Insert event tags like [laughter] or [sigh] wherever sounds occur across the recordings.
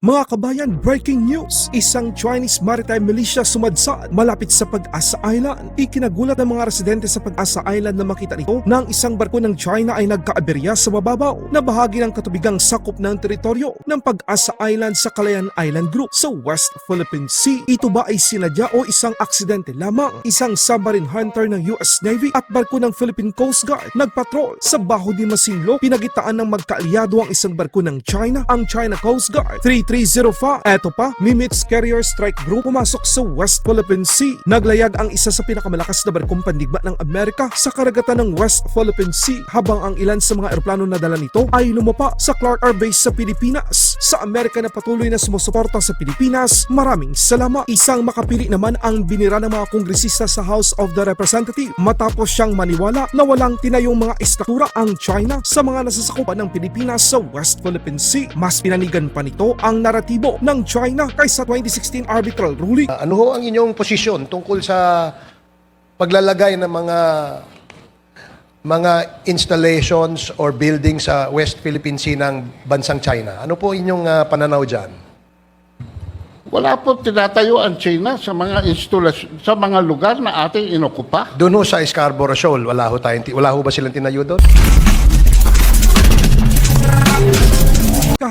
Mga kabayan, breaking news! Isang Chinese maritime militia sumadsad malapit sa Pag-asa Island. Ikinagulat ng mga residente sa Pag-asa Island na makita nito na ang isang barko ng China ay nagkaaberya sa mababaw na bahagi ng katubigang sakop ng teritoryo ng Pag-asa Island sa Calayan Island Group sa West Philippine Sea. Ito ba ay sinadya o isang aksidente lamang? Isang submarine hunter ng US Navy at barko ng Philippine Coast Guard nagpatrol sa Baho di Masinlo pinagitaan ng magkaalyado ang isang barko ng China, ang China Coast Guard 3305. Eto pa, Nimitz Carrier Strike Group pumasok sa West Philippine Sea. Naglayag ang isa sa pinakamalakas na barkong pandigma ng Amerika sa karagatan ng West Philippine Sea habang ang ilan sa mga eroplano na dala nito ay lumapa sa Clark Air Base sa Pilipinas. Sa Amerika na patuloy na sumusuporta sa Pilipinas, maraming salamat. Isang makapili naman ang binira ng mga kongresista sa House of the Representative matapos siyang maniwala na walang tinayong mga estruktura ang China sa mga nasasakupan ng Pilipinas sa West Philippine Sea. Mas pinanigan pa nito ang naratibo ng China kaysa 2016 arbitral ruling. Uh, Ano ho ang inyong posisyon tungkol sa paglalagay ng mga mga installations or buildings sa West Philippine Sea ng bansang China? Ano po inyong ah, pananaw diyan? Wala po tinatayo ang China sa mga instalasyon, sa mga lugar na ating inokupa. Doon ho sa Scarborough Shoal, wala ho tayong wala ho ba silang tinayo doon?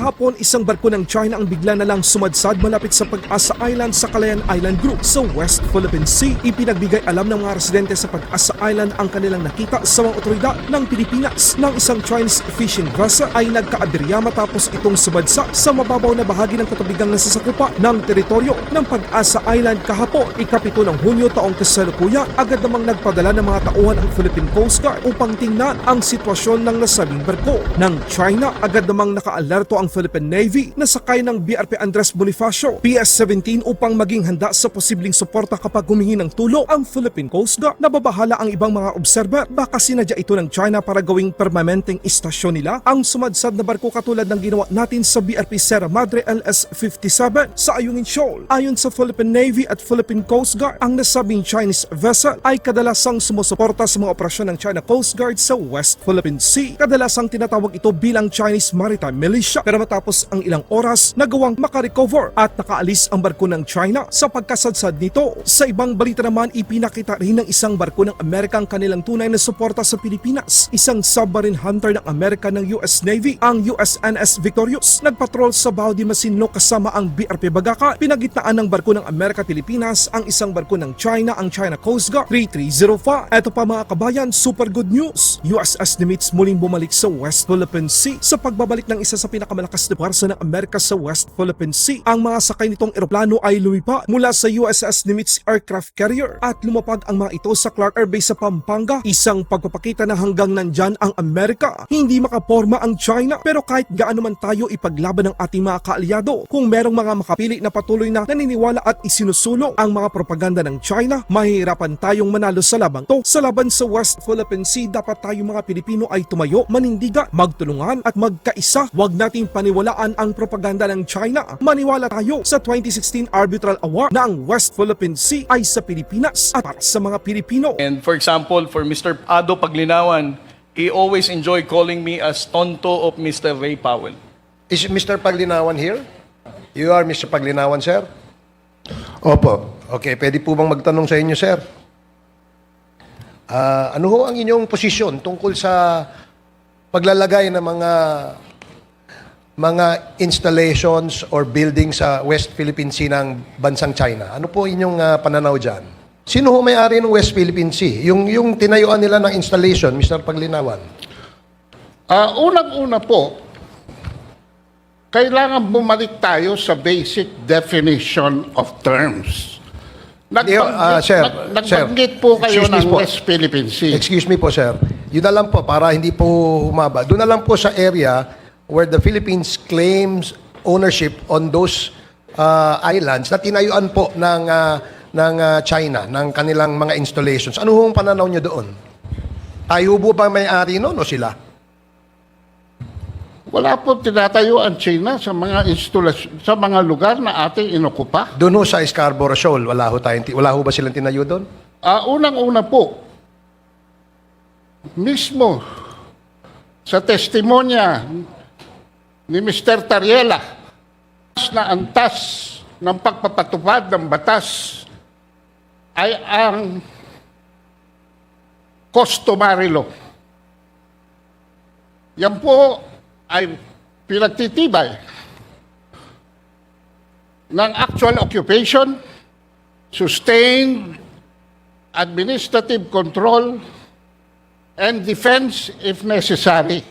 Kahapon, isang barko ng China ang bigla na lang sumadsad malapit sa Pag-asa Island sa Calayan Island Group sa West Philippine Sea. Ipinagbigay alam ng mga residente sa Pag-asa Island ang kanilang nakita sa mga otoridad ng Pilipinas ng isang Chinese fishing vessel ay nagkaaberya matapos itong sumadsa sa mababaw na bahagi ng katubigang nasasakupa ng teritoryo ng Pag-asa Island kahapon. Ikapito ng Hunyo taong kasalukuyan, agad namang nagpadala ng mga tauhan ang Philippine Coast Guard upang tingnan ang sitwasyon ng nasabing barko. Ng China, agad namang nakaalerto ang Philippine Navy na sakay ng BRP Andres Bonifacio PS-17 upang maging handa sa posibleng suporta kapag humingi ng tulong ang Philippine Coast Guard. Nababahala ang ibang mga observer baka sinadya ito ng China para gawing permanenteng istasyon nila ang sumadsad na barko katulad ng ginawa natin sa BRP Sierra Madre LS-57 sa Ayungin Shoal. Ayon sa Philippine Navy at Philippine Coast Guard, ang nasabing Chinese vessel ay kadalasang sumusuporta sa mga operasyon ng China Coast Guard sa West Philippine Sea. Kadalasang tinatawag ito bilang Chinese Maritime Militia. Pero matapos ang ilang oras, nagawang makarecover at nakaalis ang barko ng China sa pagkasadsad nito. Sa ibang balita naman, ipinakita rin ng isang barko ng Amerika ang kanilang tunay na suporta sa Pilipinas. Isang submarine hunter ng Amerika ng US Navy, ang USNS Victorious, nagpatrol sa Bao de Masinloc kasama ang BRP Bagaka. Pinagitnaan ng barko ng Amerika Pilipinas ang isang barko ng China, ang China Coast Guard 3305. Ito pa mga kabayan, super good news. USS Nimitz muling bumalik sa West Philippine Sea sa pagbabalik ng isa sa pinakamalakas na puwersa ng Amerika sa West Philippine Sea. Ang mga sakay nitong eroplano ay lumipa mula sa USS Nimitz Aircraft Carrier at lumapag ang mga ito sa Clark Air Base sa Pampanga. Isang pagpapakita na hanggang nandyan ang Amerika. Hindi makaporma ang China pero kahit gaano man tayo ipaglaban ng ating mga kaalyado, kung merong mga makapili na patuloy na naniniwala at isinusulong ang mga propaganda ng China, mahihirapan tayong manalo sa labang to. Sa laban sa West Philippine Sea, dapat tayo mga Pilipino ay tumayo, manindiga, magtulungan at magkaisa. Huwag nating paniwalaan ang propaganda ng China. Maniwala tayo sa 2016 Arbitral Award na ang West Philippine Sea ay sa Pilipinas at para sa mga Pilipino. And for example, for Mr. Ado Paglinawan, he always enjoy calling me as Tonto of Mr. Ray Powell. Is Mr. Paglinawan here? You are Mr. Paglinawan, sir? Opo. Okay, pwede po bang magtanong sa inyo, sir? Ah, ano ho ang inyong posisyon tungkol sa paglalagay ng mga mga installations or buildings sa West Philippine Sea ng bansang China? Ano po inyong ah, pananaw diyan? Sino ho may-ari ng West Philippine Sea? Yung yung tinayuan nila ng installation, Mr. Paglinawan. Ah, unang-una po, kailangan bumalik tayo sa basic definition of terms. Hindi, ah, sir, nag- sir, nagbanggit po kayo ng po. West Philippine Sea. Excuse me po, sir. Yun na lang po, para hindi po humaba. Doon na lang po sa area where the Philippines claims ownership on those uh, islands na tinayuan po ng, uh, ng uh, China, ng kanilang mga installations. Ano hong pananaw nyo doon? Tayo po ba may-ari noon o sila? Wala po tinatayo ang China sa mga instalasyon, sa mga lugar na ating inokupa. Doon ho sa Scarborough Shoal, wala ho, tayong, wala ho ba silang tinayo doon? Ah, unang-una po, mismo sa testimonya ni Mr. Tariela, na antas ng pagpapatupad ng batas ay ang customary law. Yan po ay pinagtitibay ng actual occupation, sustained administrative control, and defense if necessary.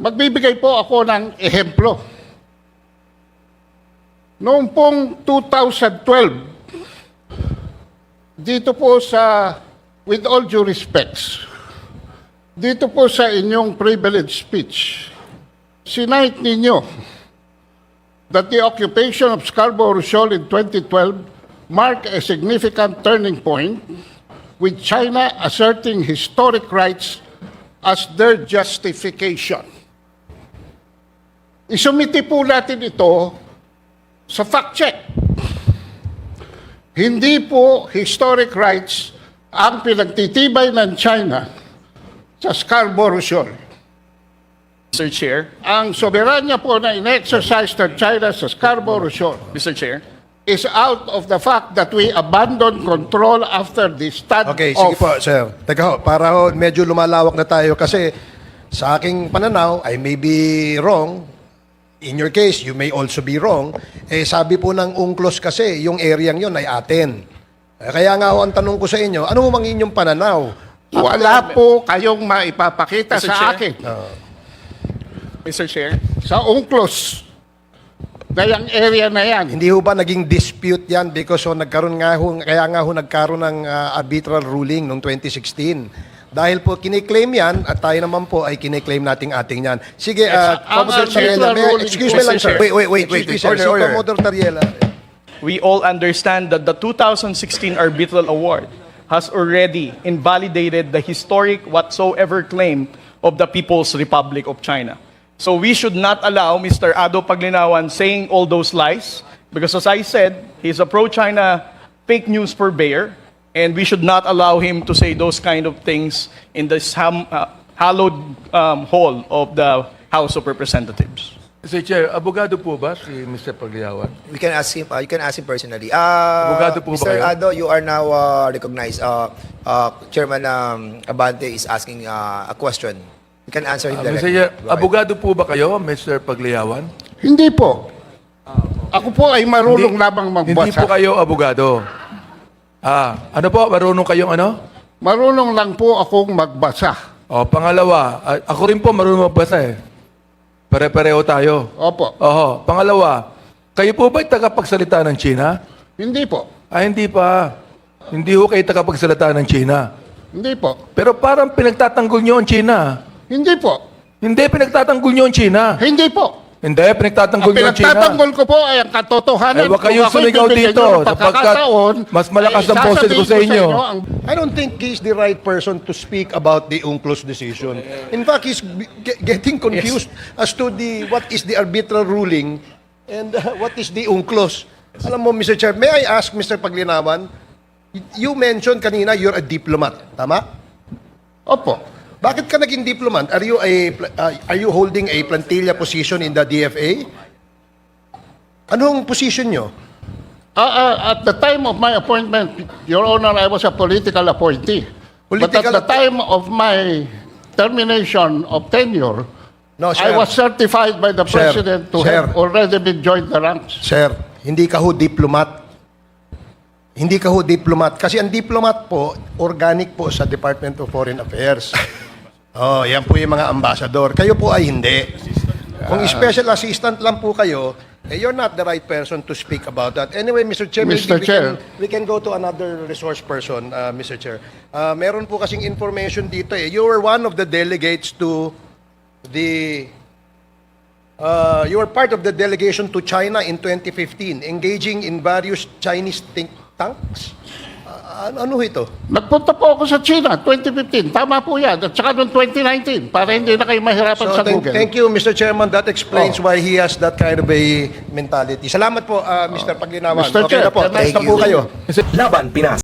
Magbibigay po ako ng ehemplo. Noong pong 2012, dito po sa, with all due respects, dito po sa inyong privilege speech, sinight ninyo that the occupation of Scarborough Shoal in 2012 marked a significant turning point with China asserting historic rights as their justification. Isumiti po natin ito sa fact check. Hindi po historic rights ang pinagtitibay ng China sa Scarborough Shoal. Mr. Chair, Ang soberanya po na in-exercise ng China sa Scarborough Shoal Mr. Chair, is out of the fact that we abandoned control after the stand Okay, sige off. po, sir. Teka ho, para ho, medyo lumalawak na tayo kasi sa aking pananaw, I may be wrong. In your case, you may also be wrong. Eh, sabi po ng UNCLOS kasi, yung area yon ay atin. Eh, Kaya nga ho, ang tanong ko sa inyo, ano mang inyong pananaw? Wala po kayong maipapakita Mr. sa Chair. akin Mr. Chair, sa UNCLOS na yung area na yan. Hindi ho ba naging dispute yan because ho, nagkaroon nga ho, kaya nga ho nagkaroon ng ah, arbitral ruling noong 2016. Dahil po kiniklaim yan at tayo naman po ay kiniklaim nating ating yan. Sige, uh, ang Commodore arbitral Tariela, may- excuse me lang sir. Chair. Wait, wait, wait, wait. Excuse me, sir. order, Si order. Commodore Tariela. we all understand that the 2016 arbitral award has already invalidated the historic whatsoever claim of the People's Republic of China. So we should not allow Mr. Ado Paglinawan saying all those lies because as I said, he's a pro-China fake news purveyor and we should not allow him to say those kind of things in this ham, uh, hallowed um, hall of the House of Representatives. Mr. Chair, abogado po ba si Mr. Pagliawan? We can ask him. Uh, you can ask him personally. Uh, Abogado po ba Mr. kayo? Ado, you are now uh, recognized. Uh, uh, Chairman um, Abante is asking uh, a question. You can answer him Uh, Mr. directly. Chair, Go ahead. abogado po ba kayo, Mr. Pagliawan? Hindi po. Ako po ay marunong lamang Hindi magbasa. po kayo abogado. Ah, ano po? Marunong kayong ano? Marunong lang po akong magbasa. O, pangalawa, ah, ako rin po marunong magbasa eh. Pare-pareho tayo. Opo. Oho, pangalawa, kayo po ba'y tagapagsalita ng China? Hindi po. Ah, hindi pa. Hindi ho kayo tagapagsalita ng China. Hindi po. Pero parang pinagtatanggol nyo ang China. Hindi po. Hindi, pinagtatanggol nyo ang China. Hindi po. Hindi, pinagtatanggol Ang nyo ang China. pinagtatanggol ko po ay ang katotohanan. Ay, huwag kayong Kung ako'y sumigaw bibigyan dito, nyo ng sapagkat pagkakataon, mas malakas ay ang boses ko sasabihin sa inyo. ang I don't think he's the right person to speak about the UNCLOS decision. In fact, he's ge- getting confused as to the what is the arbitral ruling and uh, what is the UNCLOS. Alam mo, Mr. Chair, may I ask Mr. Paglinawan, you mentioned kanina you're a diplomat, tama? Opo. Bakit ka naging diplomat? Are you a uh, are you holding a plantilla position in the DFA? Anong position nyo? Uh, uh, at the time of my appointment, Your Honor, I was a political appointee. but Political at the time of my termination of tenure, No, I sir. was certified by the Sir, President to sir. have already been joined the ranks. Sir, hindi ka ho diplomat. Hindi ka ho diplomat. Kasi ang diplomat po, organic po sa Department of Foreign Affairs. [laughs] Oh, yan po yung mga ambassador. Kayo po ay hindi. Kung special assistant lang po kayo, eh, you're not the right person to speak about that. Anyway, Mr. Chair, maybe Mr. we Chair. can- we can go to another resource person, uh, Mr. Chair. Uh, meron po kasing information dito eh. You were one of the delegates to the Uh, you were part of the delegation to China in 2015, engaging in various Chinese think tanks. Uh, ano ito? Nagpunta po ako sa China 2015. Tama po yan. At saka noong 2019 para hindi na kayo mahirapan So, sa thank, Google. thank you, Mr. Chairman. That explains Oh. why he has that kind of a mentality. Salamat po, uh, Mr. Paglinawan. Mr. Okay Chair, na po. can I- Thanks na po kayo. Laban Pinas.